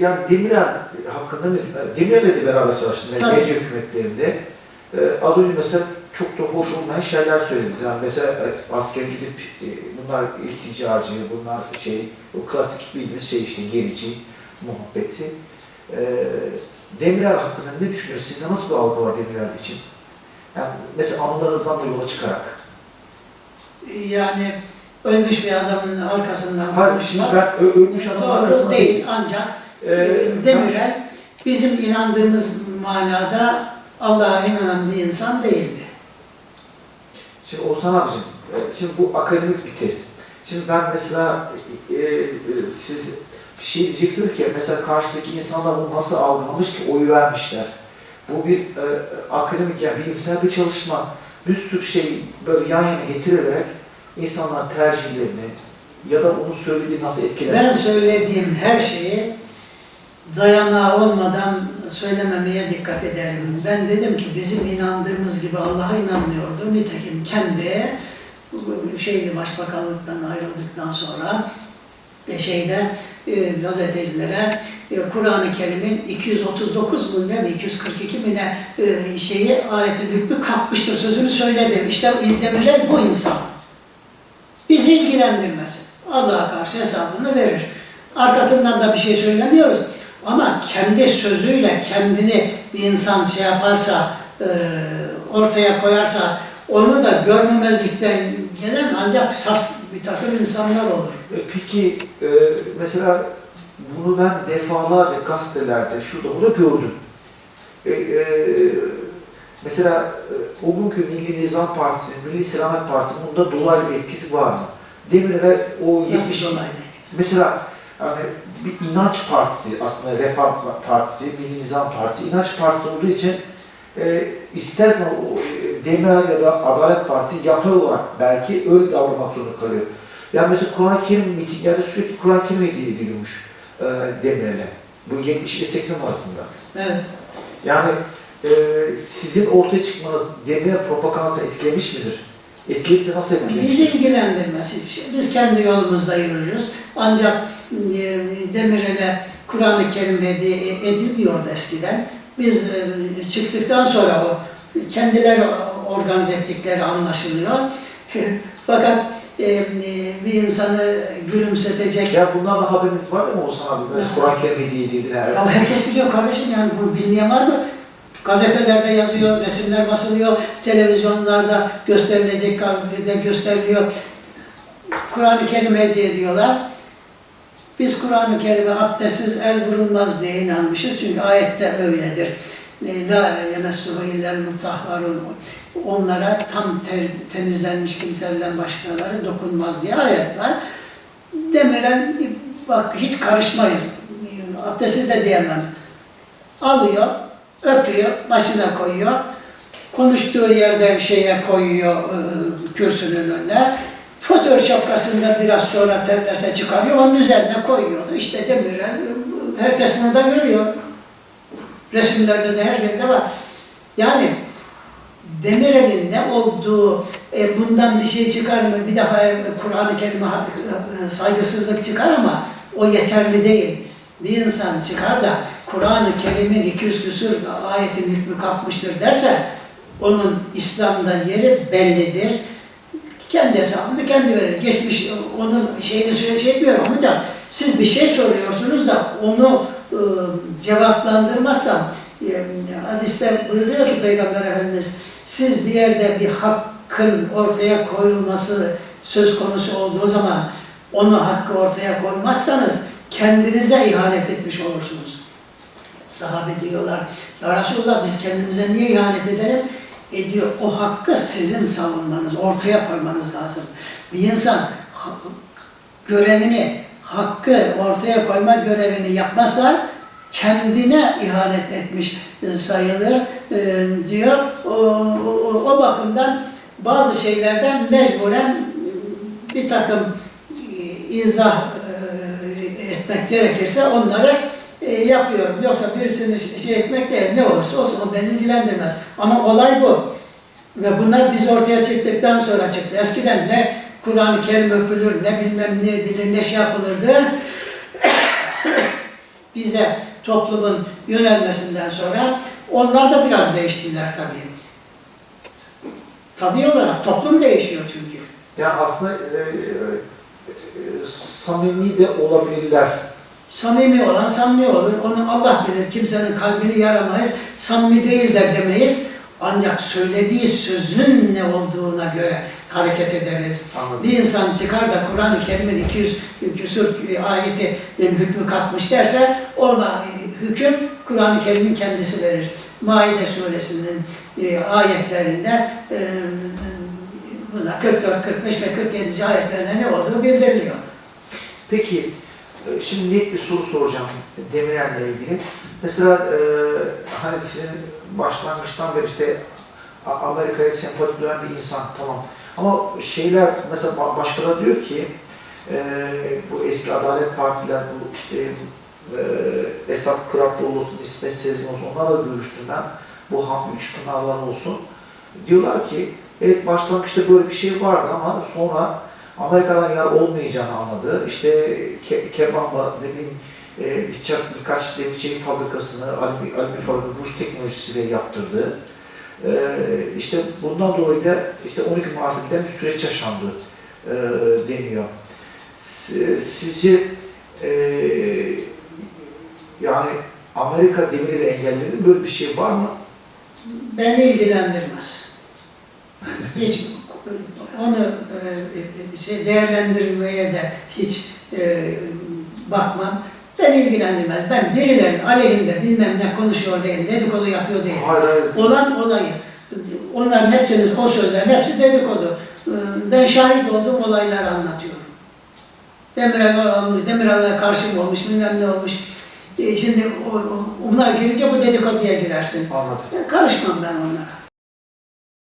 yani Demirel hakkında ne? Demirel'le de beraber çalıştım. Yani gece hükümetlerinde. E, az önce mesela çok da hoş olmayan şeyler söylediniz. Yani mesela e, asker gidip e, bunlar ilticacı, bunlar şey, o klasik bildiğimiz şey işte gerici muhabbeti. E, Demirel hakkında ne düşünüyorsunuz? Sizde nasıl bir algı var Demirel için? Yani mesela anılarınızdan da yola çıkarak. Yani ölmüş bir adamın arkasından Hayır, şimdi ben ö- ölmüş adamlar Doğru arasında değil ancak E, ben- Demirel bizim inandığımız manada Allah'a inanan bir insan değildi. Şimdi Oğuzhan abicim, e, şimdi bu akademik bir tez. Şimdi ben mesela e, e, siz bir şey diyeceksiniz ki mesela karşıdaki insanlar bunu nasıl algılamış ki oy vermişler. Bu bir e, akademik yani bilimsel bir çalışma. Bir sürü şey böyle yan yana getirilerek insanların tercihlerini ya da onun söylediği nasıl etkiler. Ben söylediğim her şeyi dayanağı olmadan söylememeye dikkat ederim. Ben dedim ki bizim inandığımız gibi Allah'a inanmıyordu. Nitekim kendi şeyli başbakanlıktan ayrıldıktan sonra e, şeyde e, gazetecilere e, Kur'an-ı Kerim'in 239 mu ne mi 242 mi ne e, şeyi ayetin hükmü kalkmıştır sözünü söyledim. İşte Demirel bu insan. Bizi ilgilendirmez. Allah'a karşı hesabını verir. Arkasından da bir şey söylemiyoruz. Ama kendi sözüyle kendini bir insan şey yaparsa, e, ortaya koyarsa, onu da görmemezlikten gelen ancak saf bir takım insanlar olur. E, Peki e, mesela bunu ben defalarca gazetelerde şurada burada gördüm. E, e, mesela e, o günkü Milli Nizam Partisi, Milli Selamet Partisi bunda dolaylı bir etkisi var mı? Demirel'e o Nasıl 70 dolaylı Mesela yani bir inanç partisi aslında Refah Partisi, Milli Nizam Partisi, inanç partisi olduğu için e, istersen o, e, Demirel ya da Adalet Partisi yapay olarak belki öyle davranmak zorunda kalıyor. Yani mesela Kur'an-ı Kerim mitinglerde sürekli Kur'an-ı Kerim hediye ediliyormuş e, Demirel'e. Bu 70 ile 80 arasında. Evet. Yani e, sizin ortaya çıkmanız Demirel propagandası etkilemiş midir? Etkiliyse nasıl etkilemiş? Bizi ilgilendirmez hiçbir şey. Biz kendi yolumuzda yürürüz. Ancak e, Demirel'e Kur'an-ı Kerim hediye edilmiyordu eskiden. Biz e, çıktıktan sonra o kendileri organize ettikleri anlaşılıyor. Fakat e, e, bir insanı gülümsetecek Ya bunlarla haberiniz var mı Oğuzhan abi? Kur'an-ı Kerim hediye edildiğine. Ya herkes biliyor kardeşim yani bu bilmeyen var mı? Gazetelerde yazıyor, resimler basılıyor, televizyonlarda gösterilecek kahvede gösteriliyor. Kur'an-ı Kerim hediye ediyorlar. Biz Kur'an-ı Kerim'e abdestsiz el vurulmaz diye inanmışız çünkü ayette öyledir. E, La yemessuhu illel mutahharun. Onlara tam temizlenmiş kimselerden başkaları dokunmaz diye ayet var. Demirel bak hiç karışmayız. Abdestsiz de diyemem. Alıyor, öpüyor, başına koyuyor. Konuştuğu yerde şeye koyuyor e, kürsünün önüne. Fotoğraf şapkasında biraz sonra terlese çıkarıyor, onun üzerine koyuyordu. İşte Demirel, herkes bunu da görüyor. Resimlerde de her yerde var. Yani Demirel'in ne olduğu, e, bundan bir şey çıkar mı? Bir defa e, Kur'an-ı Kerim'e e, saygısızlık çıkar ama o yeterli değil. Bir insan çıkar da Kur'an-ı Kerim'in 200 küsur ayetin hükmü kalkmıştır derse onun İslam'da yeri bellidir. Kendi hesabını kendi verir. Geçmiş onun şeyini söyle şey hocam. Siz bir şey soruyorsunuz da onu e, cevaplandırmazsam e, hadiste buyuruyor ki Peygamber Efendimiz siz bir yerde bir hakkın ortaya koyulması söz konusu olduğu zaman onu hakkı ortaya koymazsanız kendinize ihanet etmiş olursunuz. Sahabe diyorlar, Ya Resulallah biz kendimize niye ihanet edelim? E diyor, o hakkı sizin savunmanız, ortaya koymanız lazım. Bir insan görevini, hakkı ortaya koyma görevini yapmazsa kendine ihanet etmiş sayılır e, diyor. O, o, o bakımdan bazı şeylerden mecburen bir takım e, izah e, etmek gerekirse onları e, yapıyorum. Yoksa birisini şey etmek değil, ne olursa olsun o beni ilgilendirmez. Ama olay bu. Ve bunlar biz ortaya çıktıktan sonra çıktı. Eskiden ne Kur'an-ı Kerim öpülür, ne bilmem ne edilir, ne şey yapılırdı. bize toplumun yönelmesinden sonra onlar da biraz değiştiler tabii. Tabii olarak toplum değişiyor çünkü. Yani aslında e, e, e, samimi de olabilirler. Samimi olan samimi olur. Onu Allah bilir. Kimsenin kalbini yaramayız. Samimi değiller demeyiz. Ancak söylediği sözün ne olduğuna göre hareket ederiz. Anladım. Bir insan çıkar da Kur'an-ı Kerim'in 200 küsur ayeti hükmü katmış derse ona hüküm Kur'an-ı Kerim'in kendisi verir. Maide suresinin e, ayetlerinde e, buna 44, 45 ve 47. ayetlerinde ne olduğu bildiriliyor. Peki, şimdi net bir soru soracağım Demirel'le ilgili. Mesela e, hani sizin başlangıçtan beri işte Amerika'ya sempati duyan bir insan tamam. Ama şeyler mesela ba- başkaları diyor ki e, bu eski Adalet Partiler bu işte e, Esat Kıratlıoğlu olsun, İsmet Sezgin olsun onlarla görüştüm ben. Bu ham üç kınarlar olsun. Diyorlar ki evet başlangıçta böyle bir şey vardı ama sonra Amerika'dan yar olmayacağını anladı. İşte ke Kebamba, ne bileyim, e, birkaç, birkaç demir çelik fabrikasını, alüminyum, alüminyum fabrikasını Rus teknolojisiyle yaptırdı. E, işte bundan dolayı da işte 12 Mart'ta giden bir süreç yaşandı e, deniyor. Si- Sizce e, yani Amerika demiriyle engelledi mi? böyle bir şey var mı? Beni ilgilendirmez. Hiç onu e, şey değerlendirmeye de hiç e, bakmam. Beni ilgilendirmez. Ben birilerinin aleyhinde bilmem ne konuşuyor değil, dedikodu yapıyor değil. Hayır hayır. Olan olayı. Onların hepsinin, o sözlerin hepsi dedikodu. E, Ben şahit olduğum olayları anlatıyorum. Demirel olmuş, Demirel'e karşı olmuş, bilmem ne olmuş. E, Şimdi o- o- bunlar girince bu dedikoduya girersin. Anladım. Karışmam ben onlara.